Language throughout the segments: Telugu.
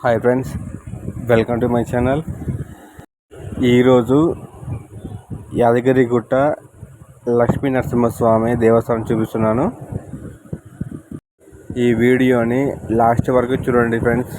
Hi friends welcome to my channel. ఈరోజు యాదగిరిగుట్ట లక్ష్మీ నరసింహస్వామి దేవస్థానం చూపిస్తున్నాను. ఈ వీడియోని లాస్ట్ వరకు చూడండి ఫ్రెండ్స్.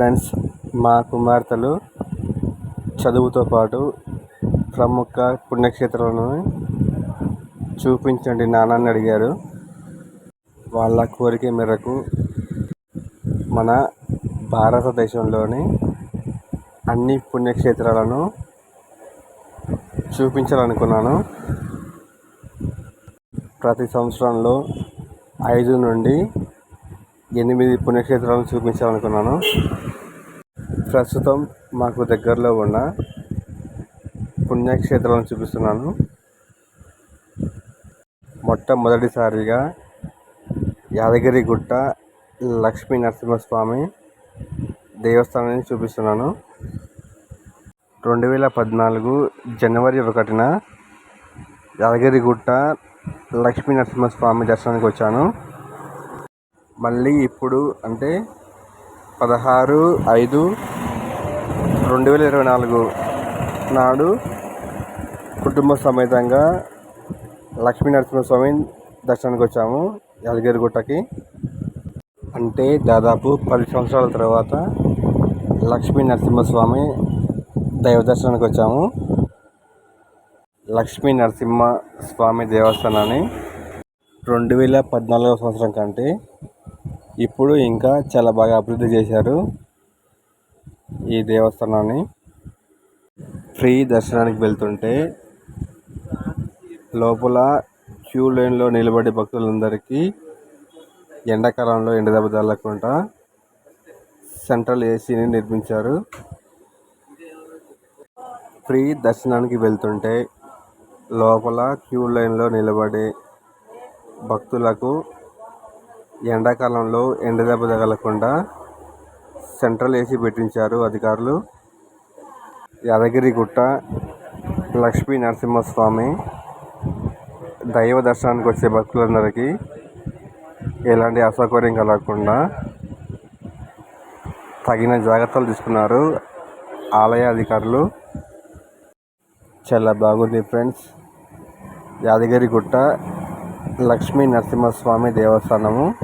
ఫ్రెండ్స్ మా కుమార్తెలు చదువుతో పాటు ప్రముఖ పుణ్యక్షేత్రాలను చూపించండి నాన్నని అడిగారు. వాళ్ళ కోరిక మేరకు మన భారతదేశంలోని అన్ని పుణ్యక్షేత్రాలను చూపించాలనుకున్నాను. ప్రతి సంవత్సరంలో ఐదు నుండి ఎనిమిది పుణ్యక్షేత్రాలను చూపించాలనుకున్నాను. ప్రస్తుతం మాకు దగ్గరలో ఉన్న పుణ్యక్షేత్రాలను చూపిస్తున్నాను. మొట్టమొదటిసారిగా యాదగిరిగుట్ట లక్ష్మీ నరసింహస్వామి దేవస్థానాన్ని చూపిస్తున్నాను. రెండు వేల పద్నాలుగు జనవరి ఒకటిన యాదగిరిగుట్ట లక్ష్మీ నరసింహస్వామి దర్శనానికి వచ్చాను. మళ్ళీ ఇప్పుడు అంటే పదహారు ఐదు రెండు వేల ఇరవై నాలుగు నాడు కుటుంబ సమేతంగా లక్ష్మీ నరసింహస్వామి దర్శనానికి వచ్చాము యాదగిరిగుట్టకి. అంటే దాదాపు పది సంవత్సరాల తర్వాత లక్ష్మీ నరసింహస్వామి దైవ దర్శనానికి వచ్చాము. లక్ష్మీ నరసింహ స్వామి దేవస్థానాన్ని రెండు వేల పద్నాలుగవ సంవత్సరం కంటే ఇప్పుడు ఇంకా చాలా బాగా అభివృద్ధి చేశారు. ఈ దేవస్థానాన్ని ఫ్రీ దర్శనానికి వెళ్తుంటే లోపల క్యూ లైన్లో నిలబడే భక్తులందరికీ ఎండాకాలంలో ఎండదెబ్బ తగలకుండా సెంట్రల్ ఏసీని నిర్మించారు. ఫ్రీ దర్శనానికి వెళ్తుంటే లోపల క్యూ లైన్లో నిలబడే భక్తులకు ఎండాకాలంలో ఎండదెబ్బ తగలకుండా సెంట్రల్ ఏసీ పెట్టించారు అధికారులు. యాదగిరిగుట్ట లక్ష్మీ నరసింహస్వామి దైవ దర్శనానికి వచ్చే భక్తులందరికీ ఎలాంటి అసౌకర్యం కలగకుండా తగిన జాగ్రత్తలు తీసుకున్నారు ఆలయ అధికారులు. చాలా బాగుంది ఫ్రెండ్స్. యాదగిరిగుట్ట లక్ష్మీ నరసింహస్వామి దేవస్థానము.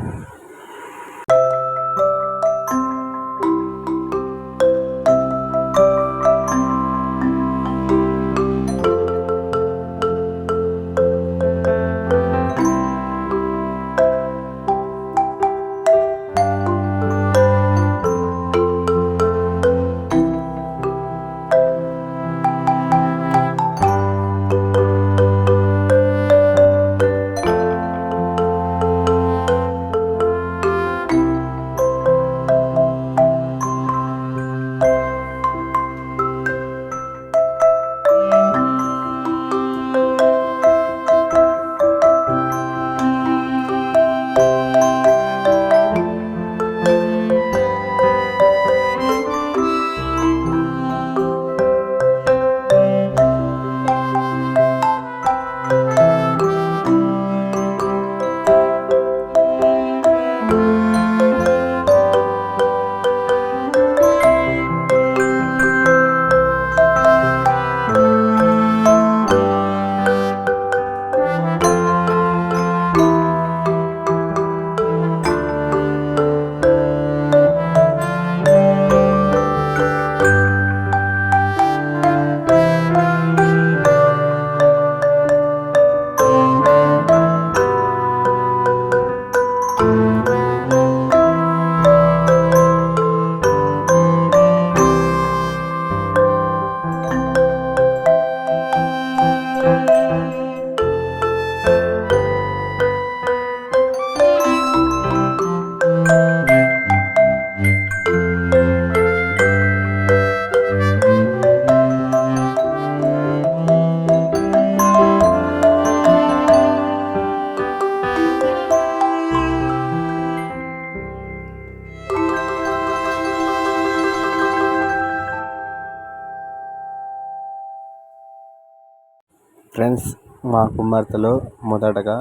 ఫ్రెండ్స్ మా కుమార్తెలో మొదటగా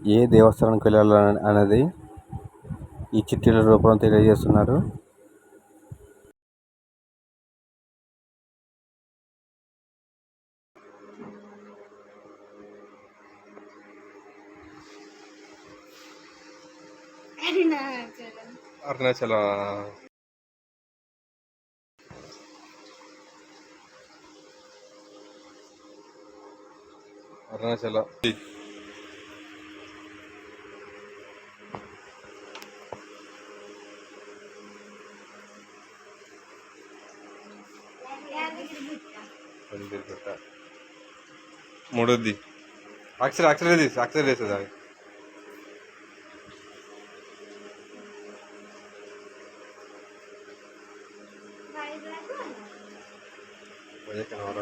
ఏ దేవస్థానానికి వెళ్ళాలి అనేది ఈ చిట్టీల రూపంలో తెలియజేస్తున్నారు. అరుణాచలం. అరుణాచల అరుణాచల యాదగిరిగుట్ట మూడోది అక్షర అక్షర తీసి అక్షర వేసేది అది వైజాగ్